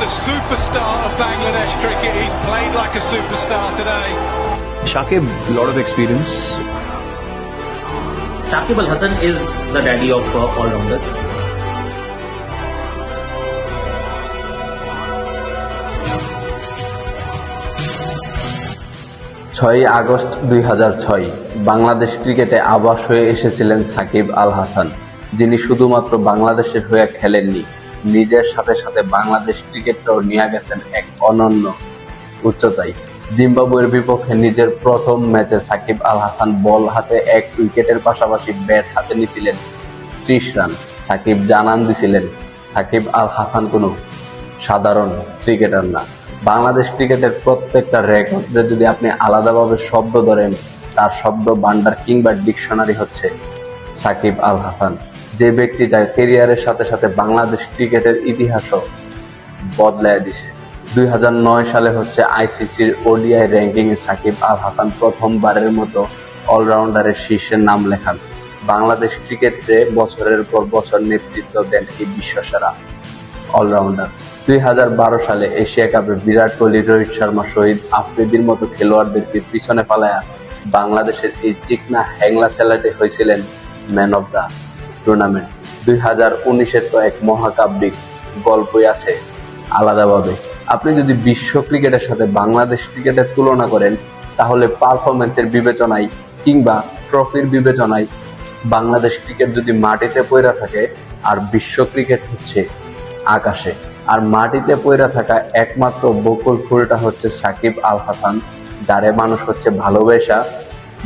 a superstar of Bangladesh cricket. He's played like a superstar today. Shakib, a lot of experience. Shakib Al Hassan is the daddy of uh, all rounders. ছয়ই August দুই হাজার ছয় বাংলাদেশ ক্রিকেটে আবাস হয়ে এসেছিলেন সাকিব আল হাসান যিনি শুধুমাত্র বাংলাদেশের হয়ে খেলেননি নিজের সাথে সাথে বাংলাদেশ ক্রিকেটটাও নিয়ে গেছেন এক অনন্য উচ্চতায়। জিম্বাবুয়ের বিপক্ষে নিজের প্রথম ম্যাচে সাকিব আল হাসান বল হাতে এক উইকেটের পাশাপাশি ব্যাট হাতে নিয়েছিলেন ত্রিশ রান। সাকিব জানান দিছিলেন, সাকিব আল হাসান কোনো সাধারণ ক্রিকেটার না। বাংলাদেশ ক্রিকেটের প্রত্যেকটা রেকর্ডে যদি আপনি আলাদাভাবে শব্দ ধরেন, তার শব্দ বান্ডার কিংবা ডিকশনারি হচ্ছে সাকিব আল হাসান, যে ব্যক্তিটা কেরিয়ারের সাথে সাথে বাংলাদেশ ক্রিকেটের ইতিহাসও বদলায় দিছে। দুই সালে হচ্ছে আইসিসির ওডিআই র্যাঙ্কিং এ সাকিব আল হাসান প্রথমবারের মতো অলরাউন্ডারের শীর্ষে নাম লেখান। বাংলাদেশ ক্রিকেটে বছরের পর বছর নেতৃত্ব দেন এই বিশ্বসেরা অলরাউন্ডার। দুই সালে এশিয়া কাপে বিরাট কোহলি, রোহিত শর্মা শহীদ আফ্রিদির মতো খেলোয়াড়দেরকে পিছনে পালায়া বাংলাদেশের এই চিকনা হ্যাংলা সেলাটে হয়েছিলেন ম্যান অব দ্য টুর্নামেন্ট দুই হাজার উনিশের তো এক মহাকাব্যিক গল্পই আছে আলাদাভাবে। আপনি যদি বিশ্ব ক্রিকেটের সাথে বাংলাদেশ ক্রিকেটের তুলনা করেন, তাহলে পারফরমেন্সের বিবেচনায় কিংবা ট্রফির বিবেচনায় বাংলাদেশ ক্রিকেট যদি মাটিতে পড়ে থাকে, আর বিশ্ব ক্রিকেট হচ্ছে আকাশে। আর মাটিতে পড়ে থাকা একমাত্র বকুল ফুলটা হচ্ছে সাকিব আল হাসান, যারে মানুষ হচ্ছে ভালোবাসা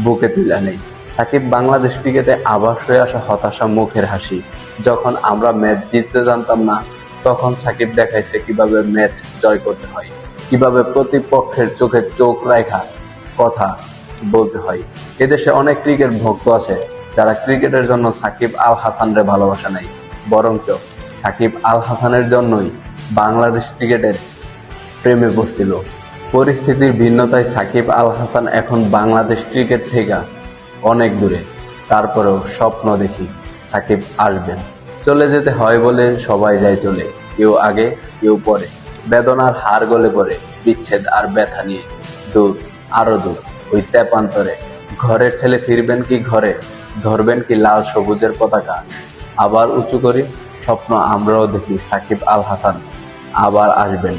বুকে তুলে নেই সাকিব বাংলাদেশ ক্রিকেটে আবাস হয়ে আসা হতাশা মুখের হাসি। যখন আমরা ম্যাচ জিততে জানতাম না, তখন সাকিব দেখাইছে কীভাবে ম্যাচ জয় করতে হয়, কীভাবে প্রতিপক্ষের চোখে চোখ রাখা কথা বলতে হয়। এদেশে অনেক ক্রিকেট ভক্ত আছে, যারা ক্রিকেটের জন্য সাকিব আল হাসানরে ভালোবাসা নেই। বরঞ্চ সাকিব আল হাসানের জন্যই বাংলাদেশ ক্রিকেটের প্রেমে পড়ছিল। পরিস্থিতির ভিন্নতায় সাকিব আল হাসান এখন বাংলাদেশ ক্রিকেট থেকে অনেক দূরে। তারপরেও স্বপ্ন দেখি সাকিব আসবেন। চলে যেতে হয় বলে সবাই যায় চলে, কেউ আগে, কেউ পরে। বেদনার হার গলে পড়ে, বিচ্ছেদ আর ব্যথা নিয়ে। দূর, আরও দূর, ওই তেপান্তরে। ঘরের ছেলে ফিরবেন কি ঘরে? ধরবেন কি লাল সবুজের পতাকা? আবার উঁচু করি, স্বপ্ন আমরাও দেখি সাকিব আল হাসান। আবার আসবেন।